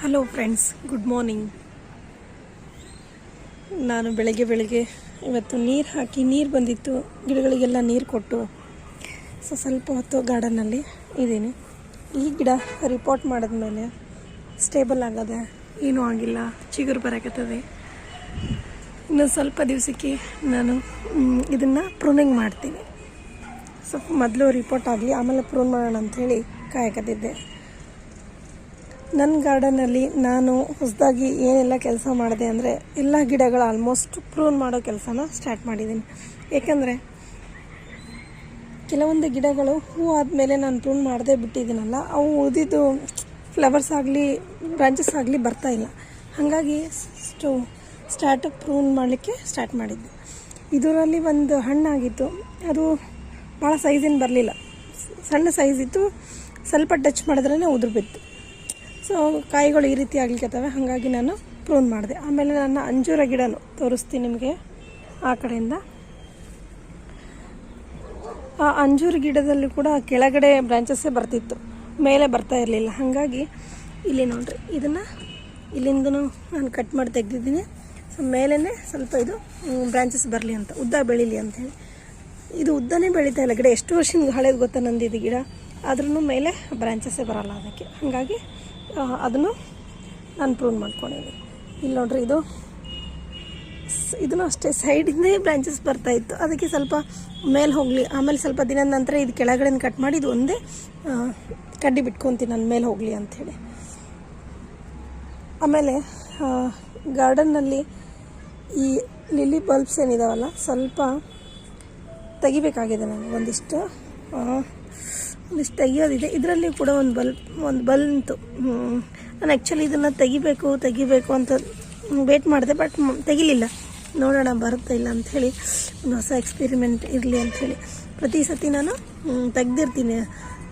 Hello friends good morning ನಾನು ಬೆಳಗ್ಗೆ ಬೆಳಗ್ಗೆ ಇವತ್ತು ನೀರು ಹಾಕಿ ನೀರು ಬಂದಿತ್ತು. ಗಿಡಗಳಿಗೆಲ್ಲ ನೀರು ಕೊಟ್ಟು, ಸೊ ಸ್ವಲ್ಪ ಹೊತ್ತು ಗಾರ್ಡನ್ನಲ್ಲಿ ಇದ್ದೀನಿ. ಈ ಗಿಡ ರಿಪೋರ್ಟ್ ಮಾಡಿದ್ಮೇಲೆ ಸ್ಟೇಬಲ್ ಆಗದೆ ಏನೂ ಆಗಿಲ್ಲ. ಚಿಗುರು ಬರಕತ್ತದೆ. ಇನ್ನು ಸ್ವಲ್ಪ ದಿವಸಕ್ಕೆ ನಾನು ಇದನ್ನು ಪ್ರೂನಿಂಗ್ ಮಾಡ್ತೀನಿ. ಸೊ ಮೊದಲು ರಿಪೋರ್ಟ್ ಆಗಲಿ, ಆಮೇಲೆ ಪ್ರೂನ್ ಮಾಡೋಣ ಅಂಥೇಳಿ ಕಾಯಕತ್ತಿದ್ದೆ. ನನ್ನ ಗಾರ್ಡನಲ್ಲಿ ನಾನು ಹೊಸದಾಗಿ ಏನೆಲ್ಲ ಕೆಲಸ ಮಾಡಿದೆ ಅಂದರೆ ಎಲ್ಲ ಗಿಡಗಳು ಆಲ್ಮೋಸ್ಟ್ ಪ್ರೂನ್ ಮಾಡೋ ಕೆಲಸನ ಸ್ಟಾರ್ಟ್ ಮಾಡಿದ್ದೀನಿ ಏಕೆಂದರೆ ಕೆಲವೊಂದು ಗಿಡಗಳು ಹೂ ಆದಮೇಲೆ ನಾನು ಪ್ರೂನ್ ಮಾಡದೆ ಬಿಟ್ಟಿದ್ದೀನಲ್ಲ ಅವು ಉಳಿದಿದ್ದು ಫ್ಲವರ್ಸ್ ಆಗಲಿ ಬ್ರಾಂಚಸ್ ಆಗಲಿ ಬರ್ತಾ ಇಲ್ಲ. ಹಾಗಾಗಿ ಸ್ಟು ಸ್ಟಾರ್ಟ್ ಪ್ರೂನ್ ಮಾಡಲಿಕ್ಕೆ ಸ್ಟಾರ್ಟ್ ಮಾಡಿದ್ದೆ. ಇದರಲ್ಲಿ ಒಂದು ಹಣ್ಣಾಗಿತ್ತು. ಅದು ಭಾಳ ಸೈಜಿನ ಬರಲಿಲ್ಲ. ಸಣ್ಣ ಸೈಜ್ ಇತ್ತು. ಸ್ವಲ್ಪ ಟಚ್ ಮಾಡಿದ್ರೇ ಉದುರು ಬಿತ್ತು ಸೊ ಕಾಯಿಗಳು ಈ ರೀತಿ ಆಗ್ಲಿಕ್ಕತ್ತವೆ ಹಾಗಾಗಿ ನಾನು ಪ್ರೂನ್ ಮಾಡಿದೆ. ಆಮೇಲೆ ನನ್ನ ಅಂಜೂರ ಗಿಡನೂ ತೋರಿಸ್ತೀನಿ ನಿಮಗೆ ಆ ಕಡೆಯಿಂದ. ಆ ಅಂಜೂರ ಗಿಡದಲ್ಲಿ ಕೂಡ ಕೆಳಗಡೆ ಬ್ರಾಂಚಸ್ಸೇ ಬರ್ತಿತ್ತು. ಮೇಲೆ ಬರ್ತಾ ಇರಲಿಲ್ಲ. ಹಾಗಾಗಿ ಇಲ್ಲಿ ನೋಡ್ರಿ, ಇದನ್ನು ಇಲ್ಲಿಂದ ನಾನು ಕಟ್ ಮಾಡಿ ತೆಗೆದಿದ್ದೀನಿ. ಸೊ ಮೇಲೇ ಸ್ವಲ್ಪ ಇದು ಬ್ರಾಂಚಸ್ ಬರಲಿ ಅಂತ, ಉದ್ದ ಬೆಳೀಲಿ ಅಂತೇಳಿ ಇದು ಉದ್ದನೇ ಬೆಳೀತಾ ಇಲ್ಲ. ಗಿಡ, ಎಷ್ಟು ವರ್ಷದಿಂದ ಹಳೇದು ಗೊತ್ತಾ ನಂದಿದ್ದು ಗಿಡ? ಆದ್ರೂ ಮೇಲೆ ಬ್ರಾಂಚಸ್ಸೇ ಬರಲ್ಲ ಅದಕ್ಕೆ. ಹಾಗಾಗಿ ಅದನ್ನು ನಾನು ಪ್ರೂನ್ ಮಾಡ್ಕೊಂಡಿದ್ದೀನಿ. ಇಲ್ಲಿ ನೋಡ್ರಿ ಇದು. ಇದನ್ನು ಅಷ್ಟೇ ಸೈಡಿಂದೇ ಬ್ರಾಂಚಸ್ ಬರ್ತಾ ಇತ್ತು. ಅದಕ್ಕೆ ಸ್ವಲ್ಪ ಮೇಲೆ ಹೋಗಲಿ, ಆಮೇಲೆ ಸ್ವಲ್ಪ ದಿನದ ನಂತರ ಇದು ಕೆಳಗಡೆ ಕಟ್ ಮಾಡಿ ಇದು ಒಂದೇ ಕಡ್ಡಿ ಬಿಟ್ಕೊತೀನಿ ನಾನು, ಮೇಲೆ ಹೋಗಲಿ ಅಂಥೇಳಿ. ಆಮೇಲೆ ಗಾರ್ಡನ್ನಲ್ಲಿ ಈ ಲಿಲಿ ಬಲ್ಬ್ಸ್ ಏನಿದಾವಲ್ಲ, ಸ್ವಲ್ಪ ತೆಗಿಬೇಕಾಗಿದೆ ನನಗೆ ಒಂದಿಷ್ಟು. ಒಂದಿಷ್ಟು ತೆಗಿಯೋದಿದೆ. ಇದರಲ್ಲಿ ಕೂಡ ಒಂದು ಬಲ್ಬ್ ಒಂದು ಬಲ್ಬ್ ಇತ್ತು ನಾನು ಆ್ಯಕ್ಚುಲಿ ಇದನ್ನು ತೆಗಿಬೇಕು ತೆಗಿಬೇಕು ಅಂತ ವೇಟ್ ಮಾಡಿದೆ ಬಟ್ ತೆಗಿಲಿಲ್ಲ. ನೋಡೋಣ ಬರುತ್ತಾ ಇಲ್ಲ ಅಂಥೇಳಿ ಒಂದು ಹೊಸ ಎಕ್ಸ್ಪೆರಿಮೆಂಟ್ ಇರಲಿ ಅಂಥೇಳಿ ಪ್ರತಿ ಸತಿ ನಾನು ತೆಗೆದಿರ್ತೀನಿ. ತೆಗ್ದಿರ್ತೀನಿ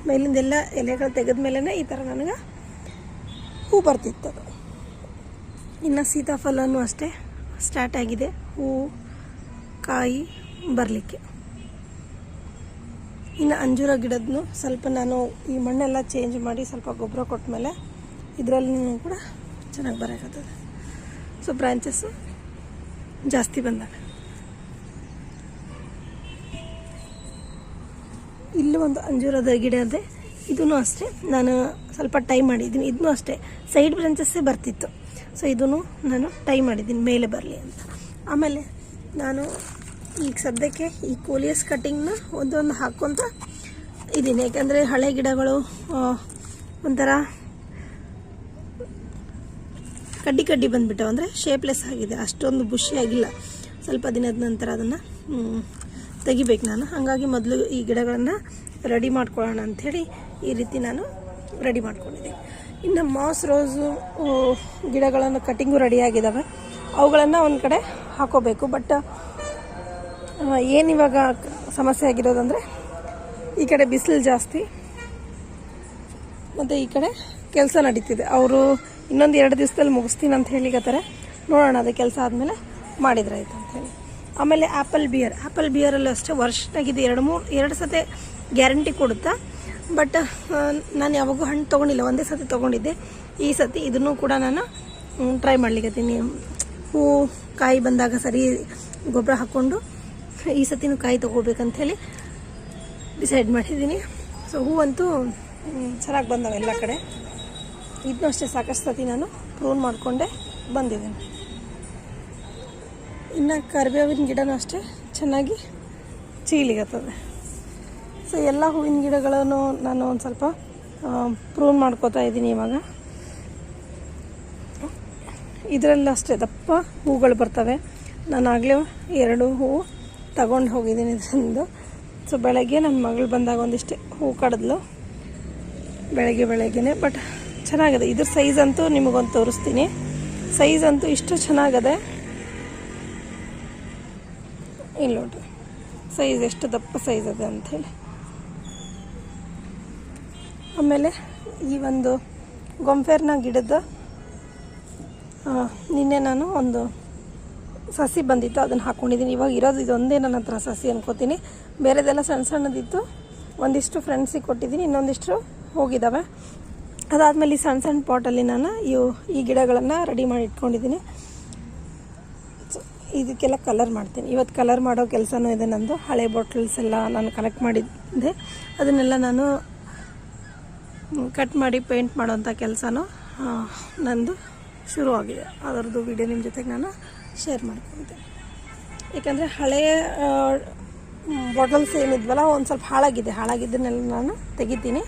ಮೇಲಿಂದೆಲ್ಲ ಎಲೆಗಳು ತೆಗೆದ ಮೇಲೇ ಈ ಥರ ನನಗೆ ಹೂ ಬರ್ತಿತ್ತು. ಅದು ಇನ್ನು ಸೀತಾಫಲನೂ ಅಷ್ಟೇ ಸ್ಟಾರ್ಟ್ ಆಗಿದೆ. ಹೂ, ಕಾಯಿ ಬರಲಿಕ್ಕೆ. ಇನ್ನು ಅಂಜೂರ ಗಿಡದನ್ನು ಸ್ವಲ್ಪ ನಾನು ಈ ಮಣ್ಣೆಲ್ಲ ಚೇಂಜ್ ಮಾಡಿ ಸ್ವಲ್ಪ ಗೊಬ್ಬರ ಕೊಟ್ಟ ಮೇಲೆ ಇದರಲ್ಲಿ ಕೂಡ ಚೆನ್ನಾಗಿ ಬರೋಕತ್ತದೆ ಸೊ ಬ್ರಾಂಚಸ್ಸು ಜಾಸ್ತಿ ಬಂದಾಗ ಇಲ್ಲಿ ಒಂದು ಅಂಜೂರದ ಗಿಡ ಇದೆ. ಇದೂ ಅಷ್ಟೇ. ನಾನು ಸ್ವಲ್ಪ ಟೈ ಮಾಡಿದ್ದೀನಿ. ಇದನ್ನೂ ಅಷ್ಟೇ. ಸೈಡ್ ಬ್ರಾಂಚಸ್ಸೇ ಬರ್ತಿತ್ತು. ಸೊ ಇದೂ ನಾನು ಟೈ ಮಾಡಿದ್ದೀನಿ. ಮೇಲೆ ಬರಲಿ ಅಂತ. ಆಮೇಲೆ ನಾನು ಈಗ ಸದ್ಯಕ್ಕೆ ಈ ಕೋಲಿಯಸ್ ಕಟ್ಟಿಂಗ್ನ ಒಂದೊಂದು ಹಾಕ್ಕೊತ ಇದ್ದೀನಿ. ಯಾಕಂದರೆ ಹಳೆ ಗಿಡಗಳು ಒಂಥರ ಕಡ್ಡಿ ಕಡ್ಡಿ ಬಂದುಬಿಟ್ಟವು. ಅಂದರೆ ಶೇಪ್ಲೆಸ್ ಆಗಿದೆ. ಅಷ್ಟೊಂದು ಬುಷಿ ಆಗಿಲ್ಲ. ಸ್ವಲ್ಪ ದಿನದ ನಂತರ ಅದನ್ನು ತೆಗಿಬೇಕು ನಾನು. ಹಾಗಾಗಿ ಮೊದಲು ಈ ಗಿಡಗಳನ್ನು ರೆಡಿ ಮಾಡ್ಕೊಳ್ಳೋಣ ಅಂಥೇಳಿ ಈ ರೀತಿ ನಾನು ರೆಡಿ ಮಾಡ್ಕೊಂಡಿದ್ದೀನಿ. ಇನ್ನು ಮಾಸ್ ರೋಸು ಗಿಡಗಳನ್ನು ಕಟ್ಟಿಂಗು ರೆಡಿಯಾಗಿದ್ದಾವೆ ಅವುಗಳನ್ನು ಒಂದು ಕಡೆ ಹಾಕೋಬೇಕು. ಬಟ್ ಏನಿವಾಗ ಸಮಸ್ಯೆ ಆಗಿರೋದಂದರೆ ಈ ಕಡೆ ಬಿಸಿಲು ಜಾಸ್ತಿ. ಮತ್ತು ಈ ಕಡೆ ಕೆಲಸ ನಡೀತಿದೆ. ಅವರು ಇನ್ನೊಂದು ಎರಡು ದಿವಸದಲ್ಲಿ ಮುಗಿಸ್ತೀನಿ ಅಂತ ಹೇಳಿಕತ್ತಾರೆ ನೋಡೋಣ, ಅದು ಕೆಲಸ ಆದಮೇಲೆ ಮಾಡಿದ್ರೆ ಅಂತ ಅಂತೇಳಿ ಆಮೇಲೆ ಆ್ಯಪಲ್ ಬಿಯರ್. ಆ್ಯಪಲ್ ಬಿಯರಲ್ಲೂ ಅಷ್ಟೇ ವರ್ಷದಾಗಿದೆ ಎರಡು ಮೂರು, ಎರಡು ಸತಿ ಗ್ಯಾರಂಟಿ ಕೊಡುತ್ತಾ? ಬಟ್ ನಾನು ಯಾವಾಗೂ ಹಣ್ಣು ತೊಗೊಂಡಿಲ್ಲ. ಒಂದೇ ಸತಿ ತೊಗೊಂಡಿದ್ದೆ. ಈ ಸತಿ ಇದನ್ನು ಕೂಡ ನಾನು ಟ್ರೈ ಮಾಡ್ಲಿಕ್ಕತ್ತೀನಿ ಹೂ, ಕಾಯಿ ಬಂದಾಗ ಸರಿ ಗೊಬ್ಬರ ಹಾಕ್ಕೊಂಡು ಈ ಸತಿನೂ ಕಾಯಿ ತೊಗೋಬೇಕಂಥೇಳಿ ಡಿಸೈಡ್ ಮಾಡಿದ್ದೀನಿ ಸೊ ಹೂವಂತೂ ಚೆನ್ನಾಗಿ ಬಂದವೆ ಎಲ್ಲ ಕಡೆ. ಇದನ್ನೂ ಅಷ್ಟೇ ಸಾಕಷ್ಟು ಸತಿ ನಾನು ಪ್ರೂನ್ ಮಾಡಿಕೊಂಡೆ ಬಂದಿದ್ದೀನಿ. ಇನ್ನು ಕರಿಬೇವಿನ ಗಿಡನೂ ಅಷ್ಟೇ ಚೆನ್ನಾಗಿ ಚೀಲಿಗತ್ತದೆ. ಸೊ ಎಲ್ಲ ಹೂವಿನ ಗಿಡಗಳನ್ನು ನಾನು ಒಂದು ಸ್ವಲ್ಪ ಪ್ರೂನ್ ಮಾಡ್ಕೋತಾ ಇದ್ದೀನಿ ಇವಾಗ. ಇದರಲ್ಲಿ ಅಷ್ಟೇ ದಪ್ಪ ಹೂಗಳು ಬರ್ತವೆ. ನಾನು ಆಗಲೇ ಎರಡು ಹೂವು ತಗೊಂಡು ಹೋಗಿದ್ದೀನಿ ಇದರಿಂದ ಸೊ ಬೆಳಗ್ಗೆ ನನ್ನ ಮಗಳು ಬಂದಾಗ ಒಂದಿಷ್ಟು ಹೂ ಕಡಿದ್ಲು. ಬೆಳಗ್ಗೆ ಬೆಳಗ್ಗೆನೆ ಬಟ್ ಚೆನ್ನಾಗಿದೆ. ಇದ್ರ ಸೈಜ್ ಅಂತೂ ನಿಮಗೊಂದು ತೋರಿಸ್ತೀನಿ. ಸೈಜ್ ಅಂತೂ ಇಷ್ಟು ಚೆನ್ನಾಗದೆ. ಇಲ್ಲಿ ನೋಡ್ರಿ ಸೈಜ್ ಎಷ್ಟು ದಪ್ಪ ಸೈಜ್ ಅದೆ ಅಂಥೇಳಿ ಆಮೇಲೆ ಈ ಒಂದು ಗೊಂಫೆರ್ನ ಗಿಡದ ನಿನ್ನೆ ನಾನು ಒಂದು ಸಸಿ ಬಂದಿತ್ತು, ಅದನ್ನು ಹಾಕ್ಕೊಂಡಿದ್ದೀನಿ ಇವಾಗ ಇರೋದು ಇದೊಂದೇ ನನ್ನ ಹತ್ರ ಸಸಿ ಅನ್ಕೋತೀನಿ. ಬೇರೆದೆಲ್ಲ ಸಣ್ಣ ಸಣ್ಣದಿತ್ತು. ಒಂದಿಷ್ಟು ಫ್ರೆಂಡ್ಸಿಗೆ ಕೊಟ್ಟಿದ್ದೀನಿ ಇನ್ನೊಂದಿಷ್ಟು ಹೋಗಿದ್ದಾವೆ ಅದಾದಮೇಲೆ ಈ ಸಣ್ಣ ಸಣ್ಣ ಪಾಟಲ್ಲಿ ನಾನು ಇವು ಈ ಗಿಡಗಳನ್ನು ರೆಡಿ ಮಾಡಿ ಇಟ್ಕೊಂಡಿದ್ದೀನಿ ಇದಕ್ಕೆಲ್ಲ ಕಲರ್ ಮಾಡ್ತೀನಿ. ಇವತ್ತು ಕಲರ್ ಮಾಡೋ ಕೆಲಸನೂ ಇದೆ ನಂದು. ಹಳೆ ಬಾಟಲ್ಸ್ ಎಲ್ಲ ನಾನು ಕಲೆಕ್ಟ್ ಮಾಡಿದ್ದೆ. ಅದನ್ನೆಲ್ಲ ನಾನು ಕಟ್ ಮಾಡಿ ಪೇಂಟ್ ಮಾಡೋಂಥ ಕೆಲಸನೂ ನಂದು ಶುರುವಾಗಿದೆ. ಅದರದ್ದು ವಿಡಿಯೋ ನಿಮ್ಮ ಜೊತೆಗೆ ನಾನು ಶೇರ್ ಮಾಡ್ಕೊತೀನಿ. ಏಕೆಂದರೆ ಹಳೆಯ ಬಾಟಲ್ಸ್ ಏನಿದ್ವಲ್ಲ, ಒಂದು ಸ್ವಲ್ಪ ಹಾಳಾಗಿದೆ. ಹಾಳಾಗಿದ್ದನ್ನೆಲ್ಲ ನಾನು ತೆಗಿತೀನಿ.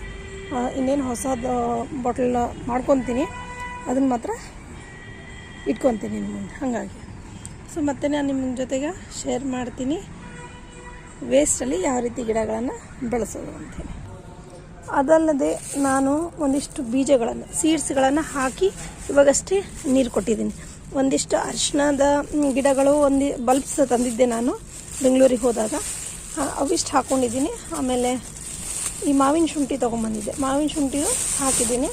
ಇನ್ನೇನು ಹೊಸದು ಬಾಟಲ್ ಮಾಡ್ಕೊತೀನಿ. ಅದನ್ನು ಮಾತ್ರ ಇಟ್ಕೊತೀನಿ ನಿಮ್ಮ ಮುಂದೆ. ಹಾಗಾಗಿ. ಸೊ ಮತ್ತೆ ನಾನು ನಿಮ್ಮ ಜೊತೆಗೆ ಶೇರ್ ಮಾಡ್ತೀನಿ. ವೇಸ್ಟಲ್ಲಿ ಯಾವ ರೀತಿ ಗಿಡಗಳನ್ನು ಬೆಳೆಸೋದು ಅಂತೇಳಿ ಅದಲ್ಲದೆ ನಾನು ಒಂದಿಷ್ಟು ಬೀಜಗಳನ್ನು ಸೀಡ್ಸ್ಗಳನ್ನು ಹಾಕಿ ಇವಾಗಷ್ಟೇ ನೀರು ಕೊಟ್ಟಿದ್ದೀನಿ. ಒಂದಿಷ್ಟು ಅರಿಶಿಣದ ಗಿಡಗಳು ಒಂದು ಬಲ್ಬ್ಸ್ ತಂದಿದ್ದೆ ನಾನು ಬೆಂಗಳೂರಿಗೆ ಹೋದಾಗ. ಅವಿಷ್ಟು ಹಾಕ್ಕೊಂಡಿದ್ದೀನಿ ಆಮೇಲೆ ಈ ಮಾವಿನ ಶುಂಠಿ ತೊಗೊಂಬಂದಿದ್ದೆ. ಮಾವಿನ ಶುಂಠಿಯು ಹಾಕಿದ್ದೀನಿ.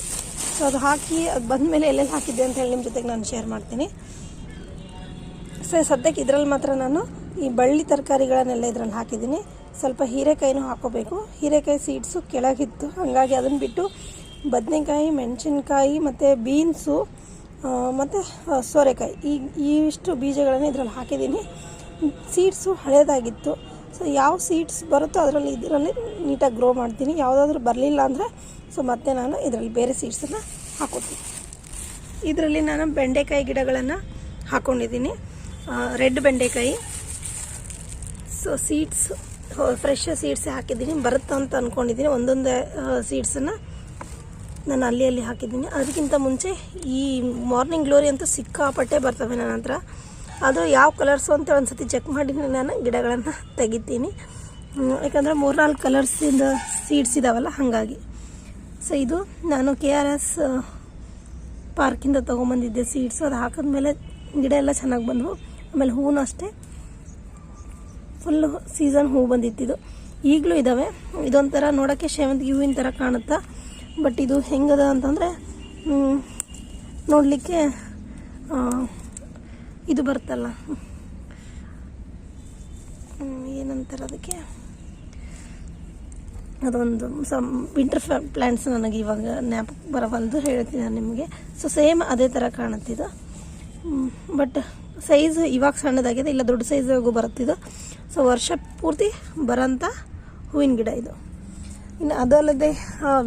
ಸೊ ಅದು ಹಾಕಿ, ಅದು ಬಂದಮೇಲೆ ಎಲ್ಲೆಲ್ಲಿ ಹಾಕಿದ್ದೆ ಅಂತ ಹೇಳಿ ನಿಮ್ಮ ಜೊತೆಗೆ ನಾನು ಶೇರ್ ಮಾಡ್ತೀನಿ. ಸೊ ಸದ್ಯಕ್ಕೆ ಇದರಲ್ಲಿ ಮಾತ್ರ ನಾನು ಈ ಬಳ್ಳಿ ತರಕಾರಿಗಳನ್ನೆಲ್ಲ ಇದರಲ್ಲಿ ಹಾಕಿದ್ದೀನಿ. ಸ್ವಲ್ಪ ಹೀರೆಕಾಯಿನೂ ಹಾಕೋಬೇಕು. ಹೀರೆಕಾಯಿ ಸೀಡ್ಸು ಕೆಳಗಿತ್ತು. ಹಾಗಾಗಿ ಅದನ್ನು ಬಿಟ್ಟು ಬದನೆಕಾಯಿ, ಮೆಣಸಿನ್ಕಾಯಿ ಮತ್ತು ಬೀನ್ಸು ಮತ್ತು ಸೋರೆಕಾಯಿ. ಈ, ಇವಿಷ್ಟು ಬೀಜಗಳನ್ನು ಇದರಲ್ಲಿ ಹಾಕಿದ್ದೀನಿ. ಸೀಡ್ಸು ಹಳೇದಾಗಿತ್ತು. ಸೊ ಯಾವ ಸೀಡ್ಸ್ ಬರುತ್ತೋ ಅದರಲ್ಲಿ ಇದರಲ್ಲಿ ನೀಟಾಗಿ ಗ್ರೋ ಮಾಡ್ತೀನಿ. ಯಾವುದಾದ್ರೂ ಬರಲಿಲ್ಲ ಅಂದರೆ ಸೊ ಮತ್ತೆ ನಾನು ಇದರಲ್ಲಿ ಬೇರೆ ಸೀಡ್ಸನ್ನು ಹಾಕೋತೀನಿ. ಇದರಲ್ಲಿ ನಾನು ಬೆಂಡೆಕಾಯಿ ಗಿಡಗಳನ್ನು ಹಾಕ್ಕೊಂಡಿದ್ದೀನಿ ರೆಡ್ ಬೆಂಡೆಕಾಯಿ. ಸೊ ಸೀಡ್ಸ್ ಫ್ರೆಶ್ ಸೀಡ್ಸೇ ಹಾಕಿದ್ದೀನಿ. ಬರುತ್ತಂತ ಅಂದ್ಕೊಂಡಿದ್ದೀನಿ ಒಂದೊಂದೇ ಸೀಡ್ಸನ್ನು ನಾನು ಅಲ್ಲಿ ಅಲ್ಲಿ ಹಾಕಿದ್ದೀನಿ. ಅದಕ್ಕಿಂತ ಮುಂಚೆ ಈ ಮಾರ್ನಿಂಗ್ ಗ್ಲೋರಿ ಅಂತೂ ಸಿಕ್ಕಾಪಟ್ಟೆ ಬರ್ತವೆ ನನ್ನ ಹತ್ರ. ಅದು ಯಾವ ಕಲರ್ಸು ಅಂತ ಒಂದು ಸತಿ ಚೆಕ್ ಮಾಡಿ ನಾನು ಗಿಡಗಳನ್ನು ತೆಗಿತೀನಿ. ಯಾಕಂದರೆ ಮೂರ್ನಾಲ್ಕು ಕಲರ್ಸಿಂದ ಸೀಡ್ಸ್ ಇದಾವಲ್ಲ, ಹಾಗಾಗಿ. ಸೊ ಇದು ನಾನು ಕೆ ಆರ್ ಎಸ್ ಪಾರ್ಕಿಂದ ತೊಗೊಂಬಂದಿದ್ದೆ ಸೀಡ್ಸು ಅದು ಹಾಕಿದ್ಮೇಲೆ ಗಿಡ ಎಲ್ಲ ಚೆನ್ನಾಗಿ ಬಂದವು. ಆಮೇಲೆ ಹೂವು ಅಷ್ಟೇ. ಫುಲ್ಲು ಸೀಸನ್ ಹೂ ಇದು. ಈಗಲೂ ಇದ್ದಾವೆ ಇದೊಂಥರ ನೋಡೋಕ್ಕೆ ಸೇವಂತಿಗೆ ಹೂವಿನ ಥರ ಕಾಣುತ್ತಾ ಬಟ್ ಇದು ಹೆಂಗದ ಅಂತಂದರೆ ನೋಡಲಿಕ್ಕೆ ಇದು ಬರ್ತಲ್ಲ. ಏನಂತಾರೆ ಅದಕ್ಕೆ? ಅದೊಂದು ಸಮ್ ವಿಂಟರ್ ಪ್ಲ್ಯಾಂಟ್ಸ್ ನನಗೆ ಇವಾಗ ಜ್ಞಾಪಕ ಬರಬಂದು ಹೇಳ್ತೀನಿ ನಾನು ನಿಮಗೆ. ಸೊ ಸೇಮ್ ಅದೇ ಥರ ಕಾಣುತ್ತಿದ್ದು ಬಟ್ ಸೈಜ್ ಇವಾಗ ಸಣ್ಣದಾಗಿದೆ, ಇಲ್ಲ ದೊಡ್ಡ ಸೈಜಾಗೂ ಬರುತ್ತಿದ್ದು ಸೊ ವರ್ಷ ಪೂರ್ತಿ ಬರೋಂಥ ಹೂವಿನ ಗಿಡ ಇದು. ಇನ್ನು ಅದಲ್ಲದೆ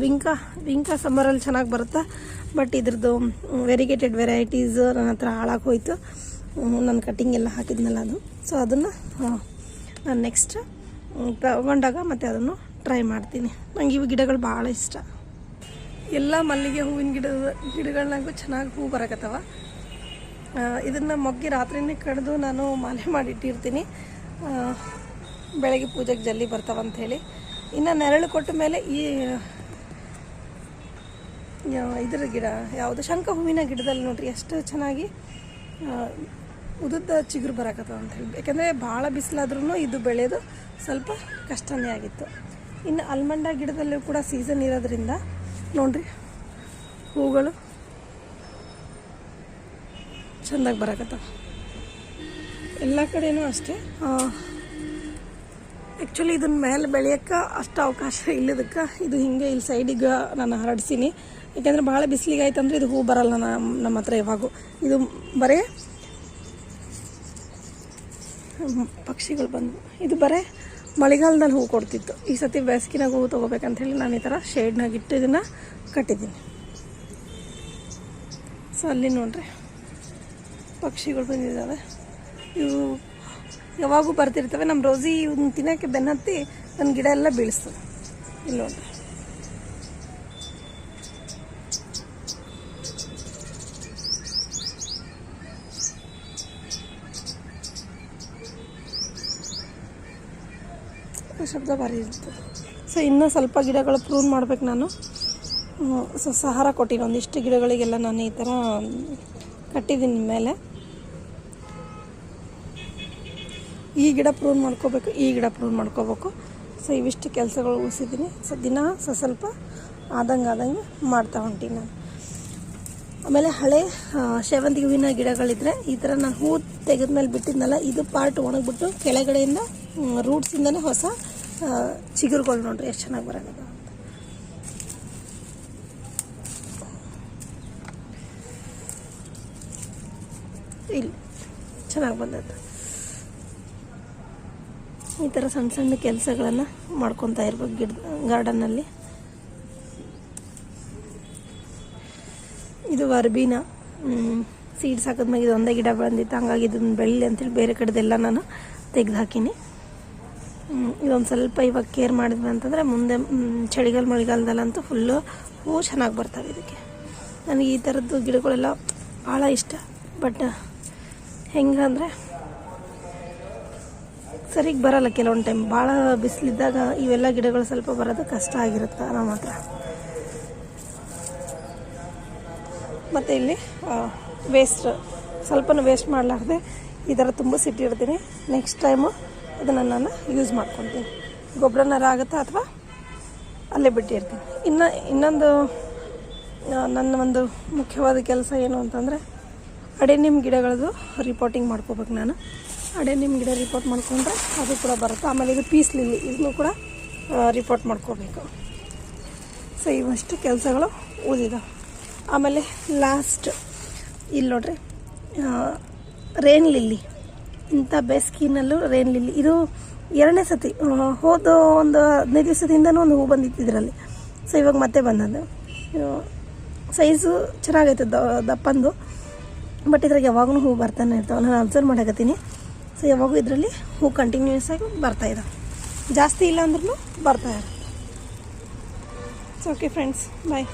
ವಿಂಕ ವಿಂಕ ಸಮ್ಮರಲ್ಲಿ ಚೆನ್ನಾಗಿ ಬರುತ್ತೆ? ಬಟ್ ಇದ್ರದ್ದು ವೆರಿಗೇಟೆಡ್ ವೆರೈಟೀಸ್ ನನ್ನ ಹತ್ರ ಹಾಳಾಗಿ ಹೋಯಿತು. ನಾನು ಕಟ್ಟಿಂಗ್ ಎಲ್ಲ ಹಾಕಿದ್ನಲ್ಲ ಅದು. ಸೊ ಅದನ್ನು ನಾನು ನೆಕ್ಸ್ಟ್ ತಗೊಂಡಾಗ ಮತ್ತೆ ಅದನ್ನು ಟ್ರೈ ಮಾಡ್ತೀನಿ. ನಂಗೆ ಇವು ಗಿಡಗಳು ಭಾಳ ಇಷ್ಟ. ಎಲ್ಲ ಮಲ್ಲಿಗೆ ಹೂವಿನ ಗಿಡ ಗಿಡಗಳನ್ನಾಗೂ ಚೆನ್ನಾಗಿ ಹೂ ಬರಕತ್ತವ. ಇದನ್ನು ಮೊಗ್ಗಿ ರಾತ್ರಿನೇ ಕಡಿದು ನಾನು ಮಾಲೆ ಮಾಡಿಟ್ಟಿರ್ತೀನಿ. ಬೆಳಗ್ಗೆ ಪೂಜೆಗೆ ಜಲ್ದಿ ಬರ್ತಾವಂತ ಹೇಳಿ. ಇನ್ನು ನೆರಳು ಕೊಟ್ಟ ಮೇಲೆ ಈ ಇದರ ಗಿಡ, ಯಾವುದು? ಶಂಖ ಹೂವಿನ ಗಿಡದಲ್ಲಿ ನೋಡ್ರಿ, ಎಷ್ಟು ಚೆನ್ನಾಗಿ ಉದುದ್ದ ಚಿಗುರು ಬರಕತ್ತದ ಅಂತ ಹೇಳಿ ಯಾಕಂದರೆ ಭಾಳ ಬಿಸಿಲಾದ್ರೂ ಇದು ಬೆಳೆಯೋದು ಸ್ವಲ್ಪ ಕಷ್ಟನೇ ಆಗಿತ್ತು. ಇನ್ನು ಅಲ್ಮಂಡ ಗಿಡದಲ್ಲೂ ಕೂಡ ಸೀಸನ್ ಇರೋದ್ರಿಂದ ನೋಡ್ರಿ, ಹೂಗಳು ಚೆಂದಾಗಿ ಬರಕತ್ತವ. ಎಲ್ಲ ಕಡೆಯೂ ಅಷ್ಟೇ. ಆ್ಯಕ್ಚುಲಿ ಇದನ್ನ ಮೇಲೆ ಬೆಳೆಯೋಕ್ಕೆ ಅಷ್ಟು ಅವಕಾಶ ಇಲ್ಲದಕ್ಕೆ. ಇದು ಹಿಂಗೆ ಇಲ್ಲಿ ಸೈಡಿಗೆ ನಾನು ಹರಡ್ಸೀನಿ. ಯಾಕೆಂದ್ರೆ ಭಾಳ ಬಿಸಿಲಿಗೆ ಆಯ್ತಂದ್ರೆ ಇದು ಹೂ ಬರಲ್ಲ ನಮ್ಮ ನಮ್ಮ ಹತ್ರ ಯಾವಾಗೂ. ಇದು ಬರೇ ಪಕ್ಷಿಗಳು ಬಂದು, ಇದು ಬರೇ ಮಳೆಗಾಲದಲ್ಲಿ ಹೂ ಕೊಡ್ತಿತ್ತು. ಈ ಸತಿ ಬೇಸಿಗೆನಾಗ ಹೂ ತೊಗೋಬೇಕಂಥೇಳಿ ನಾನು ಈ ಥರ ಶೇಡ್ನಾಗ ಇಟ್ಟು ಇದನ್ನು ಕಟ್ಟಿದ್ದೀನಿ. ಸೊ ಅಲ್ಲಿ ನೋಡ್ರಿ. ಪಕ್ಷಿಗಳು ಬಂದಿದ್ದಾವೆ. ಇವು ಯಾವಾಗೂ ಬರ್ತಿರ್ತವೆ. ನಮ್ಮ ರೋಸಿ ಇವನ್ನ ತಿನ್ನೋಕ್ಕೆ ಬೆನ್ನತ್ತಿ ನನ್ನ ಗಿಡ ಎಲ್ಲ ಬೀಳಿಸ್ತದೆ. ಇಲ್ಲಿ ನೋಡ್ರಿ. ಶಬ್ದ ಭಾರಿ ಇರ್ತದೆ ಸೊ ಇನ್ನೂ ಸ್ವಲ್ಪ ಗಿಡಗಳು ಪ್ರೂನ್ ಮಾಡ್ಬೇಕು ನಾನು. ಸೊ ಸಹಾರ ಕೊಟ್ಟಿನಿ. ಒಂದಿಷ್ಟು ಗಿಡಗಳಿಗೆಲ್ಲ ನಾನು ಈ ಥರ ಕಟ್ಟಿದ್ದೀನಿ ಮೇಲೆ. ಈ ಗಿಡ ಪ್ರೂನ್ ಮಾಡ್ಕೋಬೇಕು, ಈ ಗಿಡ ಪ್ರೂನ್ ಮಾಡ್ಕೋಬೇಕು. ಸೊ ಇವಿಷ್ಟು ಕೆಲಸಗಳು ಉಳಿಸಿದ್ದೀನಿ ಸೊ ದಿನ ಸ ಸ್ವಲ್ಪ ಆದಂಗೆ ಆದಂಗೆ ಮಾಡ್ತಾ ಹೊಂಟೀನಿ ನಾನು. ಆಮೇಲೆ ಹಳೆ ಸೇವಂತಿಗೆ ಹೂವಿನ ಗಿಡಗಳಿದ್ದರೆ ಈ ಥರ ನಾನು ಹೂ ತೆಗೆದ ಮೇಲೆ ಬಿಟ್ಟಿದ್ನಲ್ಲ, ಇದು ಪಾರ್ಟ್ ಒಣಗಿಬಿಟ್ಟು ಕೆಳಗಡೆಯಿಂದ ರೂಟ್ಸಿಂದನೇ ಹೊಸ ಚಿಗುರುಗಳು ನೋಡ್ರಿ ಎಷ್ಟು ಚೆನ್ನಾಗಿ ಬರೋಣ ಇಲ್ಲಿ ಚೆನ್ನಾಗಿ ಬಂದದ್ದು. ಈ ಥರ ಸಣ್ಣ ಸಣ್ಣ ಕೆಲಸಗಳನ್ನು ಮಾಡ್ಕೊತಾ ಇರ್ಬೇಕು ಗಿಡ, ಗಾರ್ಡನ್ನಲ್ಲಿ. ಇದು ವರ್ಬಿನ ಸೀಡ್ಸ್ ಹಾಕಿದ್ಮ್ಯಾಗ ಇದು ಒಂದೇ ಗಿಡ ಬಂದಿತ್ತು ಹಂಗಾಗಿ ಇದನ್ನು ಬೆಳ್ಳಿ ಅಂತೇಳಿ ಬೇರೆ ಕಡೆದೆಲ್ಲ ನಾನು ತೆಗೆದು ಹಾಕೀನಿ ಇದೊಂದು ಸ್ವಲ್ಪ ಇವಾಗ ಕೇರ್ ಮಾಡಿದ್ವಿ ಅಂತಂದರೆ ಮುಂದೆ ಚಳಿಗಾಲ, ಮಳೆಗಾಲದಲ್ಲಂತೂ ಫುಲ್ಲು ಹೂವು ಚೆನ್ನಾಗಿ ಬರ್ತವೆ ಇದಕ್ಕೆ. ನನಗೆ ಈ ಥರದ್ದು ಗಿಡಗಳೆಲ್ಲ ಭಾಳ ಇಷ್ಟ ಬಟ್ ಹೆಂಗಂದರೆ ಸರಿಗೆ ಬರಲ್ಲ. ಕೆಲವೊಂದು ಟೈಮ್ ಭಾಳ ಬಿಸಿಲಿದ್ದಾಗ ಇವೆಲ್ಲ ಗಿಡಗಳು ಸ್ವಲ್ಪ ಬರೋದು ಕಷ್ಟ ಆಗಿರುತ್ತೆ ನಮ್ಮ ಹತ್ರ ಮತ್ತು ಇಲ್ಲಿ ವೇಸ್ಟ್ ಸ್ವಲ್ಪನೂ ವೇಸ್ಟ್ ಮಾಡಲಾರ್ದೆ ಈ ಥರ ತುಂಬ ಸಿಟ್ಟಿರ್ತೀನಿ ನೆಕ್ಸ್ಟ್ ಟೈಮು ಅದನ್ನು ನಾನು ಯೂಸ್ ಮಾಡ್ಕೊತೀನಿ. ಗೊಬ್ಬರನಾರ ಆಗುತ್ತಾ ಅಥವಾ ಅಲ್ಲೇ ಬಿಟ್ಟಿರ್ತೀನಿ ಇನ್ನು, ಇನ್ನೊಂದು ನನ್ನ ಒಂದು ಮುಖ್ಯವಾದ ಕೆಲಸ ಏನು ಅಂತಂದರೆ ಅಡೆನಿಮ್ ಗಿಡಗಳದ್ದು ರಿಪೋರ್ಟಿಂಗ್ ಮಾಡ್ಕೋಬೇಕು ನಾನು. ಅಡೆನಿಮ್ ಗಿಡ ರಿಪೋರ್ಟ್ ಮಾಡ್ಕೊಂಡ್ರೆ ಅದು ಕೂಡ ಬರುತ್ತೆ. ಆಮೇಲೆ ಇದು ಪೀಸ್ ಲಿಲ್ಲಿ ಇದನ್ನು ಕೂಡ ರಿಪೋರ್ಟ್ ಮಾಡ್ಕೋಬೇಕು. ಸೊ ಇವಷ್ಟು ಕೆಲಸಗಳು ಉಳಿದಿದ್ದಾವೆ ಆಮೇಲೆ ಲಾಸ್ಟ್ ಇಲ್ಲಿ ನೋಡ್ರಿ ರೇನ್ ಲಿಲ್ಲಿ ಇಂಥ ಬೇಸಿಗೆನಲ್ಲೂ ರೇನ್ ಲಿಲ್ಲಿ ಇದು ಎರಡನೇ ಸತಿ ಹೋದ ಒಂದು ಹದಿನೈದು ದಿವಸದಿಂದನೂ ಒಂದು ಹೂ ಬಂದಿತ್ತು ಇದರಲ್ಲಿ. ಸೊ ಇವಾಗ ಮತ್ತೆ ಬಂದದ್ದು. ಸೈಜು ಚೆನ್ನಾಗೈತೆ ದಪ್ಪಂದು. ಬಟ್ ಇದ್ರಾಗ ಯಾವಾಗಲೂ ಹೂ ಬರ್ತಾನೆ ಇರ್ತಾವೆ ನಾನು ಅಬ್ಸರ್ವ್ ಮಾಡಕತ್ತೀನಿ. ಸೊ ಯಾವಾಗೂ ಇದರಲ್ಲಿ ಹೂ ಕಂಟಿನ್ಯೂಸ್ ಆಗಿ ಬರ್ತಾ ಇದ್ದಾವೆ ಜಾಸ್ತಿ ಇಲ್ಲ ಅಂದ್ರೂ ಬರ್ತಾ ಇರುತ್ತೆ ಓಕೆ ಫ್ರೆಂಡ್ಸ್ ಬಾಯ್